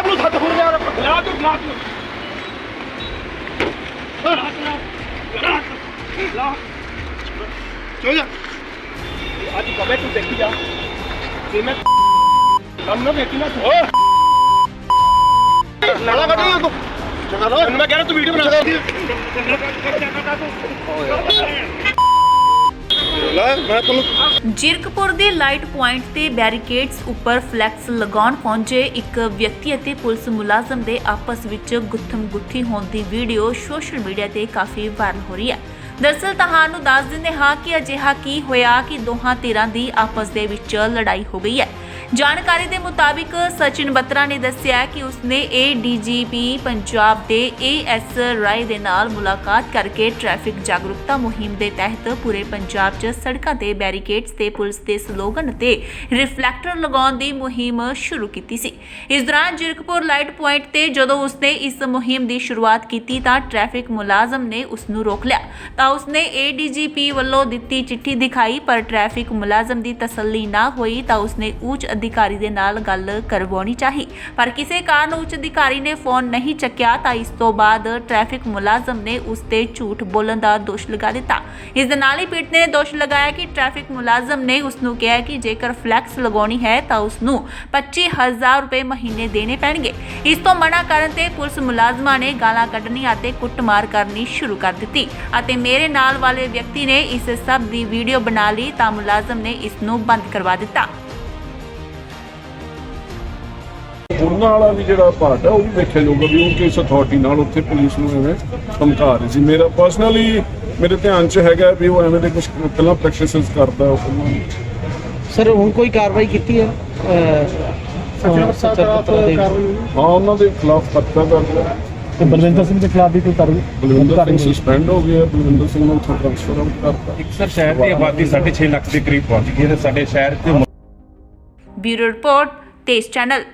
ਹੱਥ ਫੁਰ ਯਾਰ ਲਾ ਤੂੰ ਲਾ ਤੂੰ ਲਾ ਚੋ ਜਾ ਅੱਜ ਕਬੇ ਤੂੰ ਦੇਖੀ ਜਾ ਕਿ ਮੈਂ ਕੰਮ ਨਾ ਵੇਖੀ ਨਾ ਤੂੰ ਨਾਲਾ ਕੱਢ ਤੂੰ ਚੰਗਾ ਰੋ ਮੈਂ ਕਹਿ ਰਿਹਾ ਤੂੰ ਵੀਡੀਓ ਬਣਾ ਲੈ ਮੈਂ ਤੈਨੂੰ ਜਿਰਕਪੁਰ ਦੇ ਲਾਈਟ ਪੁਆਇੰਟ ਤੇ ਬੈਰੀਕੇਡਸ ਉੱਪਰ ਫਲੈਕਸ ਲਗਾਉਣ ਪਹੁੰਚੇ ਇੱਕ ਵਿਅਕਤੀ ਅਤੇ ਪੁਲਿਸ ਮੁਲਾਜ਼ਮ ਦੇ ਆਪਸ ਵਿੱਚ ਗੁੱਥਮ ਗੁੱਥੀ ਹੋਣ ਦੀ ਵੀਡੀਓ ਸੋਸ਼ਲ ਮੀਡੀਆ ਤੇ ਕਾਫੀ ਵਾਇਰਲ ਹੋ ਰਹੀ ਹੈ। ਦਰਅਸਲ ਤੁਹਾਨੂੰ ਦੱਸ ਦਿੰਦੇ ਹਾਂ ਕਿ ਅਜਿਹਾ ਕੀ ਹੋਇਆ ਕਿ ਦੋਹਾਂ ਧਿਰਾਂ ਦੀ ਆਪਸ ਦੇ ਵਿੱਚ ਲੜਾਈ ਹੋ ਗਈ ਹੈ। ਜਾਣਕਾਰੀ ਦੇ ਮੁਤਾਬਿਕ ਸਚਿਨ ਬੱਤਰਾ ਨੇ ਦੱਸਿਆ ਕਿ ਉਸਨੇ ਏਡੀਜੀਪੀ ਪੰਜਾਬ ਦੇ ਏਐਸ ਰਾਏ ਦੇ ਨਾਲ ਮੁਲਾਕਾਤ ਕਰਕੇ ਟ੍ਰੈਫਿਕ ਜਾਗਰੂਕਤਾ ਮੁਹਿੰਮ ਦੇ ਤਹਿਤ ਪੂਰੇ ਪੰਜਾਬ 'ਚ ਸੜਕਾਂ ਤੇ ਬੈਰੀਕੇਡਸ ਤੇ ਪੁਲਿਸ ਦੇ ਸਲੋਗਨ ਅਤੇ ਰਿਫਲੈਕਟਰ ਲਗਾਉਣ ਦੀ ਮੁਹਿੰਮ ਸ਼ੁਰੂ ਕੀਤੀ ਸੀ। ਇਸ ਦੌਰਾਨ ਜਿਰਕਪੁਰ ਲਾਈਟ ਪੁਆਇੰਟ ਤੇ ਜਦੋਂ ਉਸਨੇ ਇਸ ਮੁਹਿੰਮ ਦੀ ਸ਼ੁਰੂਆਤ ਕੀਤੀ ਤਾਂ ਟ੍ਰੈਫਿਕ ਮੁਲਾਜ਼ਮ ਨੇ ਉਸ ਨੂੰ ਰੋਕ ਲਿਆ। ਤਾਂ ਉਸਨੇ ਏਡੀਜੀਪੀ ਵੱਲੋਂ ਦਿੱਤੀ ਚਿੱਠੀ ਦਿਖਾਈ, ਪਰ ਟ੍ਰੈਫਿਕ ਮੁਲਾਜ਼ਮ ਦੀ ਤਸੱਲੀ ਨਾ ਹੋਈ ਤਾਂ ਉਸਨੇ ਉੱਚ ਅਧਿਕਾਰੀ ਦੇ ਨਾਲ ਗੱਲ ਕਰਵਾਉਣੀ ਚਾਹੀ। ਪਰ ਕਿਸੇ ਕਾਰਨ ਉੱਚ ਅਧਿਕਾਰੀ ਨੇ ਫੋਨ ਨਹੀਂ ਚੱਕਿਆ ਤਾਂ ਇਸ ਤੋਂ ਬਾਅਦ ਟ੍ਰੈਫਿਕ ਮੁਲਾਜ਼ਮ ਨੇ ਉਸ ਤੇ ਝੂਠ ਬੋਲਣ ਦਾ ਦੋਸ਼ ਲਗਾ ਦਿੱਤਾ। ਇਸ ਦੇ ਨਾਲ ਹੀ ਪੀੜਤ ਨੇ ਦੋਸ਼ ਲਗਾਇਆ ਕਿ ਟ੍ਰੈਫਿਕ ਮੁਲਾਜ਼ਮ ਨੇ ਉਸ ਨੂੰ ਕਿਹਾ ਕਿ ਜੇਕਰ ਫਲੈਕਸ ਲਗਾਉਣੀ ਹੈ ਤਾਂ ਉਸ ਨੂੰ 25000 ਰੁਪਏ ਮਹੀਨੇ ਦੇਣੇ ਪੈਣਗੇ। ਇਸ ਤੋਂ ਮਨਾ ਕਰਨ ਤੇ ਪੁਲਿਸ ਮੁਲਾਜ਼ਮਾਂ ਨੇ ਗਾਲਾਂ ਕੱਢਣੀਆਂ ਅਤੇ ਕੁੱਟਮਾਰ ਕਰਨੀ ਸ਼ੁਰੂ ਕਰ ਦਿੱਤੀ ਅਤੇ ਮੇਰੇ ਨਾਲ ਵਾਲੇ ਵਿਅਕਤੀ ਨੇ ਇਸ ਸਭ ਦੀ ਵੀਡੀਓ ਬਣਾ ਲਈ ਤਾਂ ਮੁਲਾਜ਼ਮ ਨੇ ਇਸ ਨੂੰ ਬੰਦ ਕਰਵਾ ਦਿੱਤਾ। ਉਹਨਾਂ ਵਾਲਾ ਵੀ ਜਿਹੜਾ ਪਾਰਟ ਹੈ ਉਹ ਵੀ ਵੇਖਿਆ ਜਾਊਗਾ ਵੀ ਉਹ ਕਿਸ ਅਥਾਰਟੀ ਨਾਲ ਉੱਥੇ ਪੁਲਿਸ ਨੂੰ ਐਵੇਂ ਧਮਕਾ ਰਹੀ ਸੀ। ਮੇਰਾ ਪਰਸਨਲੀ ਮੇਰੇ ਧਿਆਨ 'ਚ ਹੈਗਾ ਵੀ ਉਹ ਐਵੇਂ ਦੇ ਕੁਝ ਪਹਿਲਾਂ ਪ੍ਰੈਕਟਿਸਿਸ ਕਰਦਾ ਉਹ ਸਰ ਹੁਣ ਕੋਈ ਕਾਰਵਾਈ ਕੀਤੀ ਹੈ? ਪੱਤਰ ਹਾਂ ਉਹਨਾਂ ਦੇ ਖਿਲਾਫ ਪਰਚਾ ਦਰਜ ਤੇ ਬਲਵਿੰਦਰ ਸਿੰਘ ਦੇ ਖਿਲਾਫ ਵੀ ਕੋਈ ਕਾਰਵਾਈ ਬਲਵਿੰਦਰ ਸਿੰਘ ਸਸਪੈਂਡ ਹੋ ਗਿਆ ਬਲਵਿੰਦਰ ਸਿੰਘ ਨੂੰ ਉੱਥੋਂ ਟ੍ਰਾਂਸਫਰ ਕਰਤਾ। ਇੱਕ ਸਰ ਸ਼ਹਿਰ ਦੀ ਆਬਾਦੀ 6.5 ਲੱਖ ਦੇ ਕਰੀਬ ਪਹੁੰਚ ਗਈ ਹੈ ਤੇ ਸਾਡੇ ਸ਼ਹਿਰ 'ਚ ਬਿਊਰੋ ਰਿਪੋਰਟ ਤੇਜ਼ ਚੈਨਲ।